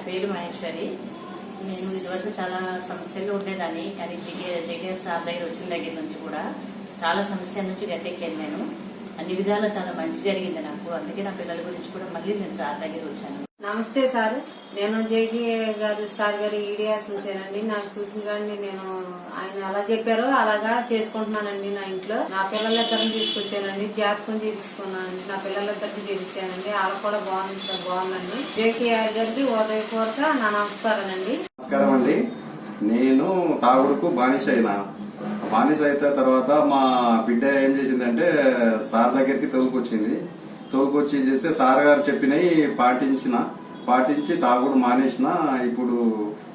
నా పేరు మహేశ్వరి. నేను ఇదివరకు చాలా సమస్యలు ఉండేదాన్ని. కానీ జేకే జేకే సార్ దగ్గర వచ్చిన దగ్గర నుంచి కూడా చాలా సమస్యల నుంచి గట్టెక్కాను నేను. అన్ని విధాలా చాలా మంచి జరిగింది నాకు. అందుకే నా పిల్లల గురించి కూడా మళ్ళీ నేను సార్ దగ్గర వచ్చాను. నమస్తే సార్. నేను జేకే గారు సార్ గారి ఈడియా చూశానండి. నాకు చూసిన కానీ నేను ఆయన ఎలా చెప్పారో అలాగా చేసుకుంటున్నానండి నా ఇంట్లో. నా పిల్లలిద్దరిని తీసుకొచ్చానండి జాతకం చేయించుకున్నానండి నా పిల్లలిద్దరికి చేయించానండి. అలా కూడా బాగుంది బాగుందండి జేకేఆర్ గారికి ఉదయపూర్వక నా నమస్కారం నమస్కారం అండి నేను తాగుడుకు బానిస అయినా. బానిస అయితే తర్వాత మా బిడ్డ ఏం చేసిందంటే సార్ దగ్గరికి తోలుకొచ్చింది తోకొచ్చి చేస్తే సార్ గారు చెప్పినవి పాటించిన పాటించి తాగుడు మానేసిన. ఇప్పుడు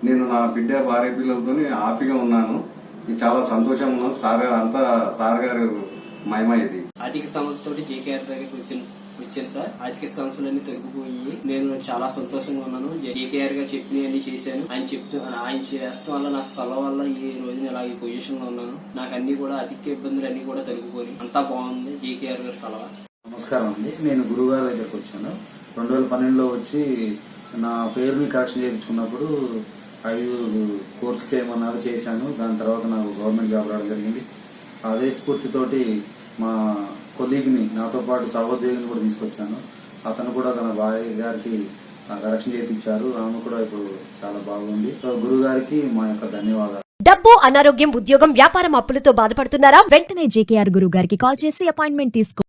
నేను నా బిడ్డ భార్య పిల్లలతో హ్యాపీగా ఉన్నాను. ఇది చాలా సంతోషం ఉన్నాను సార్ గారు అంతా సార్ గారు మహిమ ఇది. ఆర్థిక సమస్యతోటి జేకేఆర్ దగ్గరికి వచ్చిన వచ్చాను సార్. ఆర్థిక సమస్యలన్నీ తొలగిపోయి నేను చాలా సంతోషంగా ఉన్నాను. జేకేఆర్ గారు చెప్పినవన్నీ చేశాను. ఆయన చెప్తూ ఆయన చేస్తూ వల్ల నా స్థలం వల్ల ఈ రోజు ఇలా ఈ పొజిషన్లో ఉన్నాను. నాకు అన్ని కూడా ఆర్థిక ఇబ్బందులు అన్ని కూడా తొలగిపోయి అంతా బాగుంది. జేకేఆర్ గారి సలహా నమస్కారం అండి. నేను గురుగారి దగ్గరకు వచ్చాను. రెండు వేల పన్నెండులో వచ్చి నా పేరుని కరెక్షన్ చేయించుకున్నప్పుడు ఐదు కోర్సు చేయమన్నారు చేశాను. దాని తర్వాత నాకు గవర్నమెంట్ జాబ్ రావడం జరిగింది. అదే స్ఫూర్తితోటి మా కొలీగ్ని నాతో పాటు సహోద్యోగిని కూడా తీసుకొచ్చాను. అతను కూడా తన భార్య గారికి కరెక్షన్ చేయించారు. ఆమె కూడా ఇప్పుడు చాలా బాగుంది. సో గురుగారికి మా యొక్క ధన్యవాదాలు. డబ్బు అనారోగ్యం ఉద్యోగం వ్యాపారం అప్పులతో బాధపడుతున్నారా? వెంటనే జేకేఆర్ గురువు గారికి కాల్ చేసి అపాయింట్మెంట్ తీసుకో